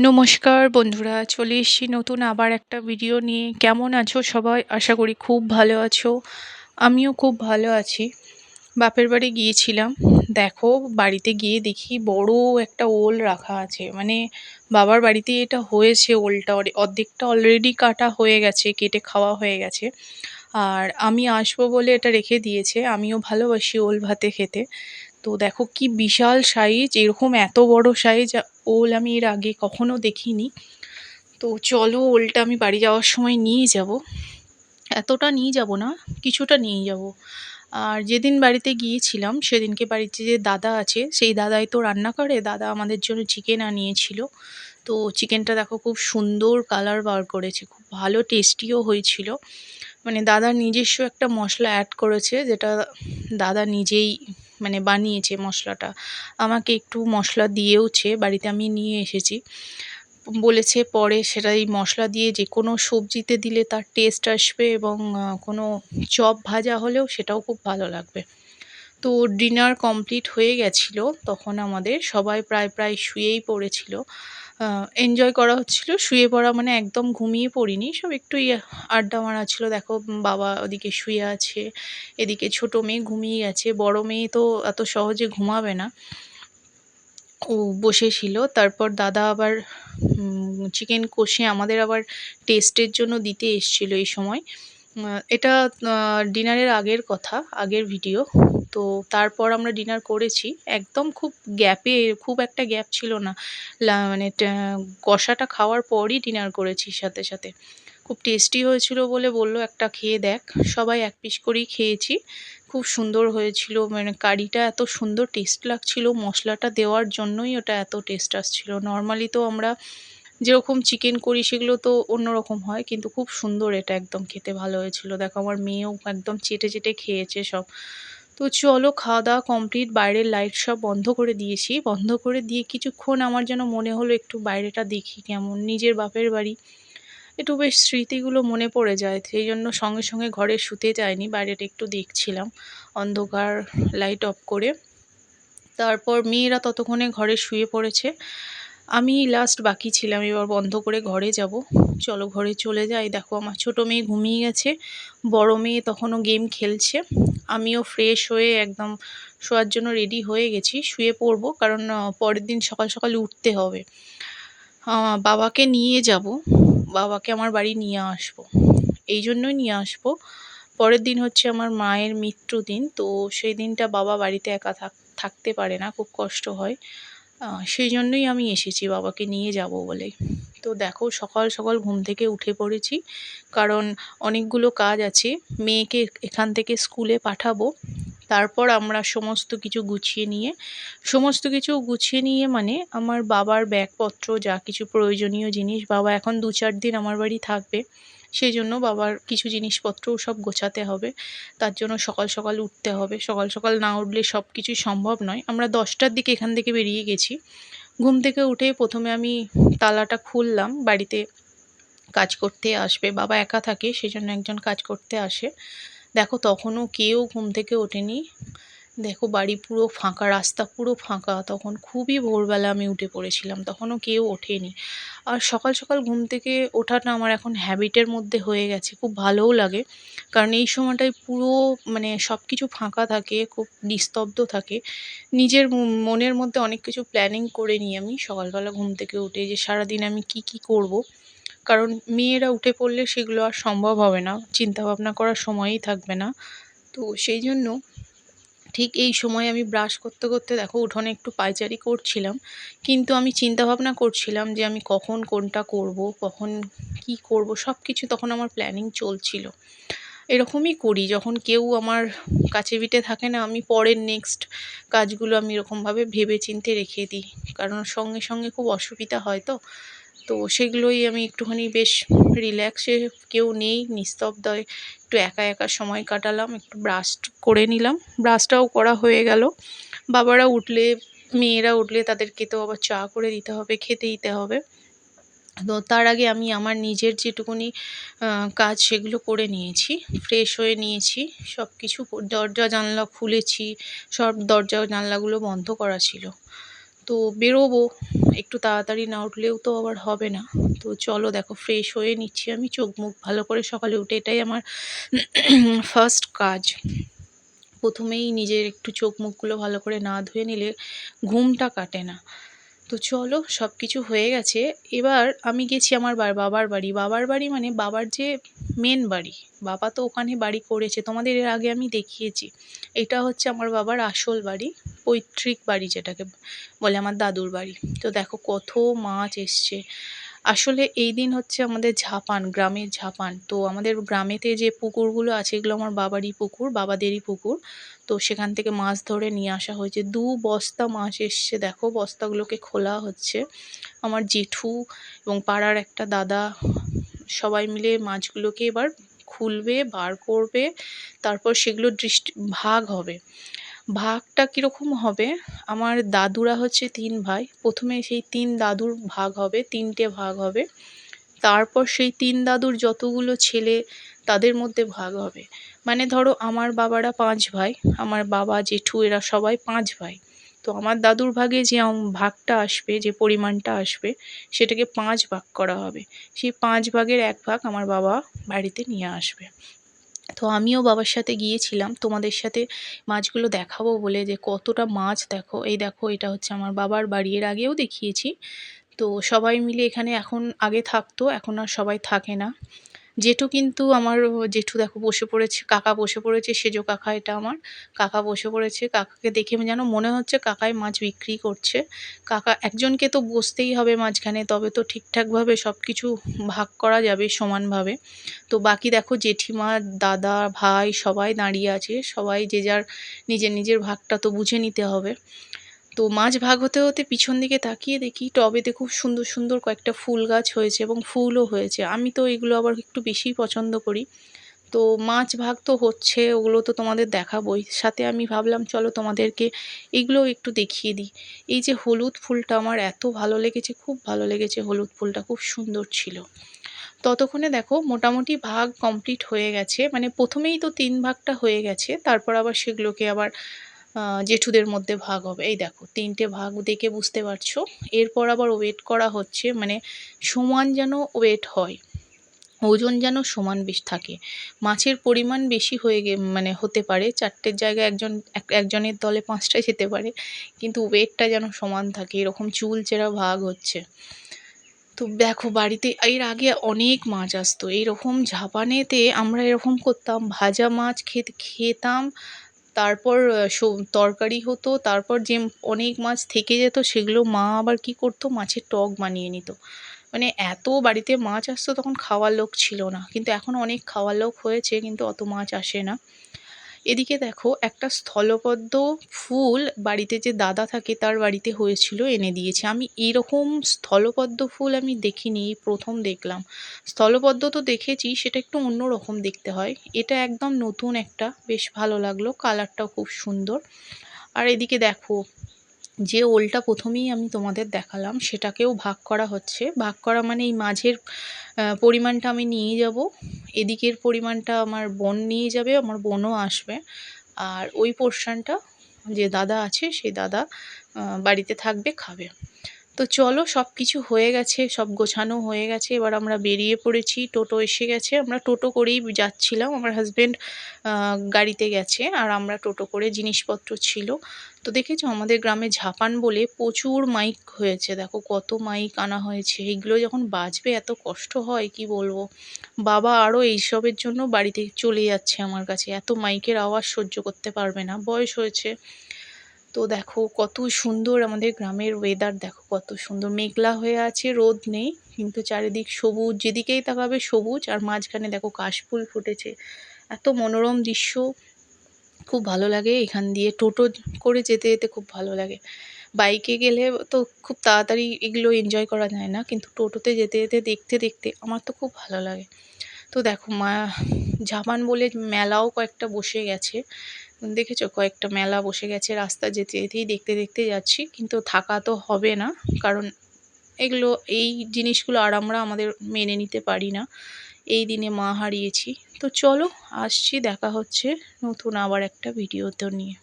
নমস্কার বন্ধুরা, চলে এসছি নতুন আবার একটা ভিডিও নিয়ে। কেমন আছো সবাই? আশা করি খুব ভালো আছো। আমিও খুব ভালো আছি। বাপের বাড়ি গিয়েছিলাম। দেখো, বাড়িতে গিয়ে দেখি বড় একটা ওল রাখা আছে। মানে বাবার বাড়িতে এটা হয়েছে ওলটা। অরে- অর্ধেকটা অলরেডি কাটা হয়ে গেছে, কেটে খাওয়া হয়ে গেছে। আর আমি আসব বলে এটা রেখে দিয়েছে। আমিও ভালোবাসি ওল ভাতে খেতে। তো দেখো কি বিশাল সাইজ এরকম এত বড় সাইজ ওল আমি এর আগে কখনো দেখিনি। তো চলো ওলটা আমি বাড়ি যাওয়ার সময় নিয়ে যাব। এতটা নিয়ে যাব না, কিছুটা নিয়ে যাব। আর যেদিন বাড়িতে গিয়েছিলাম, সেদিনকে বাড়িতে যে দাদা আছে, সেই দাদাই তো রান্না করে। দাদা আমাদের জন্য চিকেন আনিয়েছিল। তো চিকেনটা দেখো খুব সুন্দর কালার বার করেছে, খুব ভালো টেস্টিও হয়েছিল। মানে দাদার নিজস্ব একটা মশলা অ্যাড করেছে, যেটা দাদা নিজেই মানে বানিয়েছে মশলাটা। আমাকে একটু মশলা দিয়েওছে, বাড়িতে আমি নিয়ে এসেছি। বলেছে পরে সেটা এই মশলা দিয়ে যে কোনো সবজিতে দিলে তার টেস্ট আসবে এবং কোনো চপ ভাজা হলেও সেটাও খুব ভালো লাগবে। তো ডিনার কমপ্লিট হয়ে গেছিল, তখন আমাদের সবাই প্রায় প্রায় শুয়েই পড়েছিল। এনজয় করা হচ্ছিল, শুয়ে পড়া মানে একদম ঘুমিয়ে পড়িনি, সব একটু ইয়ে আড্ডা মারা ছিল, দেখো বাবা ওদিকে শুয়ে আছে, এদিকে ছোট মেয়ে ঘুমিয়ে গেছে, বড় মেয়ে তো এত সহজে ঘুমাবে না। ও বসেছিল তারপর দাদা আবার চিকেন কষে আমাদের আবার টেস্টের জন্য দিতে এসছিল এই সময়। এটা ডিনারের আগের কথা, আগের ভিডিও তো তারপর আমরা ডিনার করেছি। একদম খুব গ্যাপে খুব একটা গ্যাপ ছিল না। মানে কষাটা খাওয়ার পরই ডিনার করেছি সাথে সাথে। খুব টেস্টি হয়েছিল বলে বলল, একটা খেয়ে দেখ। সবাই এক পিস করেই খেয়েছি। খুব সুন্দর হয়েছিল মানে কারিটা এত সুন্দর টেস্ট লাগছিল, মশলাটা দেওয়ার জন্যই ওটা এত টেস্ট আসছিল। নর্মালি তো আমরা যেরকম চিকেন করি, সেগুলো তো অন্যরকম হয়, কিন্তু খুব সুন্দর এটা একদম খেতে ভালো হয়েছিল। দেখো, আমার মেয়েও একদম চেটে চেটে খেয়েছে সব। তো চলো খাওয়া দাওয়া কমপ্লিট বাইরের লাইট সব বন্ধ করে দিয়েছি। বন্ধ করে দিয়ে কিছুক্ষণ আমার যেন মনে হলো একটু বাইরেটা দেখি কেমন, নিজের বাপের বাড়ি। একটু বেশ স্মৃতিগুলো মনে পড়ে যায়, সেই জন্য সঙ্গে সঙ্গে ঘরে শুতে যায়নি বাইরেটা একটু দেখছিলাম অন্ধকার লাইট অফ করে। তারপর মেয়েরা ততক্ষণে ঘরে শুয়ে পড়েছে। আমি লাস্ট বাকি ছিলাম, এবার বন্ধ করে ঘরে যাব। চলো ঘরে চলে যাই। দেখো, আমার ছোট মেয়ে ঘুমিয়ে গেছে। বড় মেয়ে তখনও গেম খেলছে। আমিও ফ্রেশ হয়ে একদম শোয়ার জন্য রেডি হয়ে গেছি। শুয়ে পড়ব, কারণ পরের দিন সকাল সকাল উঠতে হবে। বাবাকে নিয়ে যাব। বাবাকে আমার বাড়ি নিয়ে আসব। এই জন্যই নিয়ে আসব। পরের দিন হচ্ছে আমার মায়ের মৃত্যু দিন, তো সেই দিনটা বাবা বাড়িতে একা থাক, থাকতে পারে না। খুব কষ্ট হয়। সেই জন্যই আমি এসেছি বাবাকে নিয়ে যাব বলে। তো দেখো, সকাল সকাল ঘুম থেকে উঠে পড়েছি। কারণ অনেকগুলো কাজ আছে। মেয়েকে এখান থেকে স্কুলে পাঠাবো। তারপর আমরা সমস্ত কিছু গুছিয়ে নিয়ে, সমস্ত কিছু গুছিয়ে নিয়ে মানে আমার বাবার ব্যাগপত্র, যা কিছু প্রয়োজনীয় জিনিস, বাবা এখন দু চার দিন আমার বাড়ি থাকবে। সেই জন্য বাবার কিছু জিনিসপত্রও সব গোছাতে হবে। তার জন্য সকাল সকাল উঠতে হবে। সকাল সকাল না উঠলে সব কিছুই সম্ভব নয়। আমরা দশটার দিকে এখান থেকে বেরিয়ে গেছি। ঘুম থেকে উঠে প্রথমে আমি তালাটা খুললাম। বাড়িতে কাজ করতে আসবে। বাবা একা থাকে সেই জন্য একজন কাজ করতে আসে। দেখো তখনও কেউ ঘুম থেকে ওঠেনি। দেখো বাড়ি পুরো ফাঁকা, রাস্তা পুরো ফাঁকা। তখন খুবই ভোরবেলা আমি উঠে পড়েছিলাম, তখনও কেউ ওঠেনি। আর সকাল সকাল ঘুম থেকে ওঠাটা আমার এখন হ্যাবিটের মধ্যে হয়ে গেছে, খুব ভালোও লাগে। কারণ এই সময়টায় পুরো মানে সব কিছু ফাঁকা থাকে, খুব নিস্তব্ধ থাকে। নিজের মনের মধ্যে অনেক কিছু প্ল্যানিং করে নিই আমি সকালবেলা ঘুম থেকে উঠে যে সারাদিন আমি কি কি করব। কারণ মেয়েরা উঠে পড়লে সেগুলো আর সম্ভব হবে না চিন্তা ভাবনা করার সময়ই থাকবে না। তো সেই জন্য ঠিক এই সময় আমি ব্রাশ করতে করতে দেখো উঠোনে একটু পায়চারি করছিলাম, কিন্তু আমি চিন্তা ভাবনা করছিলাম যে আমি কখন কোনটা করব, কখন কি করব সব কিছু তখন আমার প্ল্যানিং চলছিল। এরকমই করি, যখন কেউ আমার কাছে পিঠে থাকে না, আমি পরের নেক্সট কাজগুলো আমি এরকমভাবে ভেবে চিনতে রেখে দিই, কারণ সঙ্গে সঙ্গে খুব অসুবিধা হয় তো। তো সেগুলোই আমি একটুখানি বেশ রিল্যাক্সে কেউ নেই, নিস্তব্ধয়। একটু একা একা সময় কাটালাম, একটু ব্রাশ করে নিলাম। ব্রাশটাও করা হয়ে গেল। বাবারা উঠলে, মেয়েরা উঠলে তাদেরকে তো আবার চা করে দিতে হবে খেতে দিতে হবে। তো তার আগে আমি আমার নিজের যেটুকুনি কাজ সেগুলো করে নিয়েছি। ফ্রেশ হয়ে নিয়েছি। সব কিছু দরজা জানলা খুলেছি। সব দরজা জানলাগুলো বন্ধ করা ছিল। তো বেরোবো। একটু তাড়াতাড়ি না উঠলেও তো আবার হবে না। তো চলো দেখো ফ্রেশ হয়ে নিচ্ছি আমি, চোখ মুখ ভালো করে সকালে উঠে। এটাই আমার ফার্স্ট কাজ। প্রথমেই নিজের একটু চোখ মুখগুলো ভালো করে না ধুয়ে নিলে ঘুমটা কাটে না। তো চলো সব কিছু হয়ে গেছে। এবার আমি গেছি আমার বাবার বাড়ি। বাবার বাড়ি মানে বাবার যে মেন বাড়ি। বাবা তো ওখানে বাড়ি করেছে। তোমাদের এর আগে আমি দেখিয়েছি। এটা হচ্ছে আমার বাবার আসল বাড়ি, পৈতৃক বাড়ি যেটাকে বলে আমার দাদুর বাড়ি। তো দেখো কত মাছ এসছে। আসলে এই দিন হচ্ছে আমাদের ঝাপান, গ্রামের ঝাপান। তো আমাদের গ্রামেতে যে পুকুরগুলো আছে, এগুলো আমার বাবারই পুকুর, বাবাদেরই পুকুর। তো সেখান থেকে মাছ ধরে নিয়ে আসা হয়েছে। দু বস্তা মাছ এসছে, দেখো বস্তাগুলোকে খোলা হচ্ছে। আমার জেঠু এবং পাড়ার একটা দাদা, সবাই মিলে মাছগুলোকে এবার খুলবে, বার করবে, তারপর সেগুলো দৃষ্টি, ভাগ হবে। ভাগটা কীরকম হবে? আমার দাদুরা হচ্ছে তিন ভাই। প্রথমে সেই তিন দাদুর ভাগ হবে, তিনটে ভাগ হবে। তারপর সেই তিন দাদুর যতগুলো ছেলে, তাদের মধ্যে ভাগ হবে। মানে ধরো আমার বাবারা পাঁচ ভাই, আমার বাবা, জেঠু, এরা সবাই পাঁচ ভাই। তো আমার দাদুর ভাগে যে ভাগটা আসবে, যে পরিমাণটা আসবে, সেটাকে পাঁচ ভাগ করা হবে। সেই পাঁচ ভাগের এক ভাগ আমার বাবা বাড়িতে নিয়ে আসবে। তো আমিও বাবার সাথে গিয়েছিলাম। তোমাদের সাথে মাছগুলো দেখাবো বলে যে কতটা মাছ দেখো। এই দেখো, এটা হচ্ছে আমার বাবার বাড়ি। এর আগেও দেখিয়েছি। তো সবাই মিলে এখানে এখন আগে থাকতো, এখন আর সবাই থাকে না। জেঠু কিন্তু আমার জেঠু দেখো বসে পড়েছে, কাকা বসে পড়েছে, সেজো কাকা এটা আমার, কাকা বসে পড়েছে, কাকাকে দেখে যেন মনে হচ্ছে কাকাই মাছ বিক্রি করছে। কাকা একজনকে তো বসতেই হবে মাঝখানে, তবে তো ঠিকঠাকভাবে সব কিছু ভাগ করা যাবে সমানভাবে। তো বাকি দেখো জেঠিমা, দাদা, ভাই সবাই দাঁড়িয়ে আছে, সবাই যে যার নিজের নিজের ভাগটা তো বুঝে নিতে হবে। তো মাছ ভাগ হতে হতে পিছন দিকে তাকিয়ে দেখি টবেতে খুব সুন্দর সুন্দর কয়েকটা ফুল গাছ হয়েছে এবং ফুলও হয়েছে। আমি তো এগুলো আবার একটু বেশিই পছন্দ করি। তো মাছ ভাগ তো হচ্ছে, ওগুলো তো তোমাদের দেখাবই। সাথে আমি ভাবলাম, চলো তোমাদেরকে এগুলোও একটু দেখিয়ে দিই। এই যে হলুদ ফুলটা আমার এত ভালো লেগেছে, খুব ভালো লেগেছে হলুদ ফুলটা, খুব সুন্দর ছিল। ততক্ষণে দেখো মোটামুটি ভাগ কমপ্লিট হয়ে গেছে। মানে প্রথমেই তো তিন ভাগটা হয়ে গেছে, তারপর আবার সেগুলোকে আবার জেঠুদের মধ্যে ভাগ হবে। এই দেখো, তিনটে ভাগ দেখে বুঝতে পারছ। এরপর আবার ওয়েট করা হচ্ছে মানে সমান যেন ওয়েট হয়, ওজন যেন সমান বেশ থাকে। মাছের পরিমাণ বেশি হয়ে গে মানে হতে পারে, চারটের জায়গায় একজন একজনের দলে পাঁচটায় যেতে পারে, কিন্তু ওয়েটটা যেন সমান থাকে, এরকম চুল চেরা ভাগ হচ্ছে। তো দেখো, বাড়িতে, এর আগে অনেক মাছ আসতো। এইরকম ঝাপানেতে আমরা এরকম করতাম, ভাজা মাছ খেত, খেতাম তারপর তরকারি হতো, তারপর যে অনেক মাছ থেকে যেত, সেগুলো মা আবার কি করতো? মাছের টক বানিয়ে নিত। মানে এত বাড়িতে মাছ আসতো, তখন খাওয়ার লোক ছিল না। কিন্তু এখন অনেক খাওয়ার লোক হয়েছে, কিন্তু অত মাছ আসে না। এদিকে দেখো, একটা স্থলপদ্ম ফুল বাড়িতে যে দাদা থাকে তার বাড়িতে হয়েছিল, এনে দিয়েছে। আমি এরকম স্থলপদ্ম ফুল আমি দেখিনি, প্রথম দেখলাম। স্থলপদ্ম তো দেখেছি, সেটা একটু অন্য রকম দেখতে হয়। এটা একদম নতুন একটা, বেশ ভালো লাগল, কালারটাও খুব সুন্দর। আর এদিকে দেখো যে ওলটা প্রথমেই আমি তোমাদের দেখালাম, সেটাকেও ভাগ করা হচ্ছে। ভাগ করা মানে এই মাঝের পরিমাণটা আমি নিয়ে যাব। এদিকের পরিমাণটা আমার বোন নিয়ে যাবে, আমার বোনও আসবে। আর ওই পোর্শনটা যে দাদা আছে, সেই দাদা বাড়িতে থাকবে, খাবে। তো চলো সব কিছু হয়ে গেছে, সব গোছানো হয়ে গেছে। এবার আমরা বেরিয়ে পড়েছি, টোটো এসে গেছে। আমরা টোটো করেই যাচ্ছিলাম। আমার হাজব্যান্ড গাড়িতে গেছে। আর আমরা টোটো করে জিনিসপত্র ছিল। তো দেখেছ আমাদের গ্রামে ঝাপান বলে প্রচুর মাইক হয়েছে। দেখো কত মাইক আনা হয়েছে। এইগুলো যখন বাজবে এত কষ্ট হয়, কি বলব? বাবা আরও এইসবের জন্য বাড়িতে চলে যাচ্ছে আমার কাছে। এত মাইকের আওয়াজ সহ্য করতে পারবে না। বয়স হয়েছে। তো দেখো কত সুন্দর আমাদের গ্রামের ওয়েদার দেখো কত সুন্দর। মেঘলা হয়ে আছে, রোদ নেই, কিন্তু চারিদিক সবুজ। যেদিকেই তাকাবে সবুজ, আর মাঝখানে দেখো কাশফুল ফুটেছে। এত মনোরম দৃশ্য। খুব ভালো লাগে। এখান দিয়ে টোটো করে যেতে যেতে খুব ভালো লাগে। বাইকে গেলে তো খুব তাড়াতাড়ি এগুলো এনজয় করা যায় না। কিন্তু টোটোতে যেতে যেতে দেখতে দেখতে আমার তো খুব ভালো লাগে। তো দেখো মা ঝাপান বলে মেলাও কয়েকটা বসে গেছে। দেখেছ? কয়েকটা মেলা বসে গেছে। রাস্তা যেতে যেতেই দেখতে দেখতে যাচ্ছি। কিন্তু থাকা তো হবে না। কারণ এগুলো, এই জিনিসগুলো আর আমরা আমাদের মেনে নিতে পারি না। এই দিনে মা হারিয়েছি। তো চলো আসছি দেখা হচ্ছে নতুন আবার একটা ভিডিওতে নিয়ে।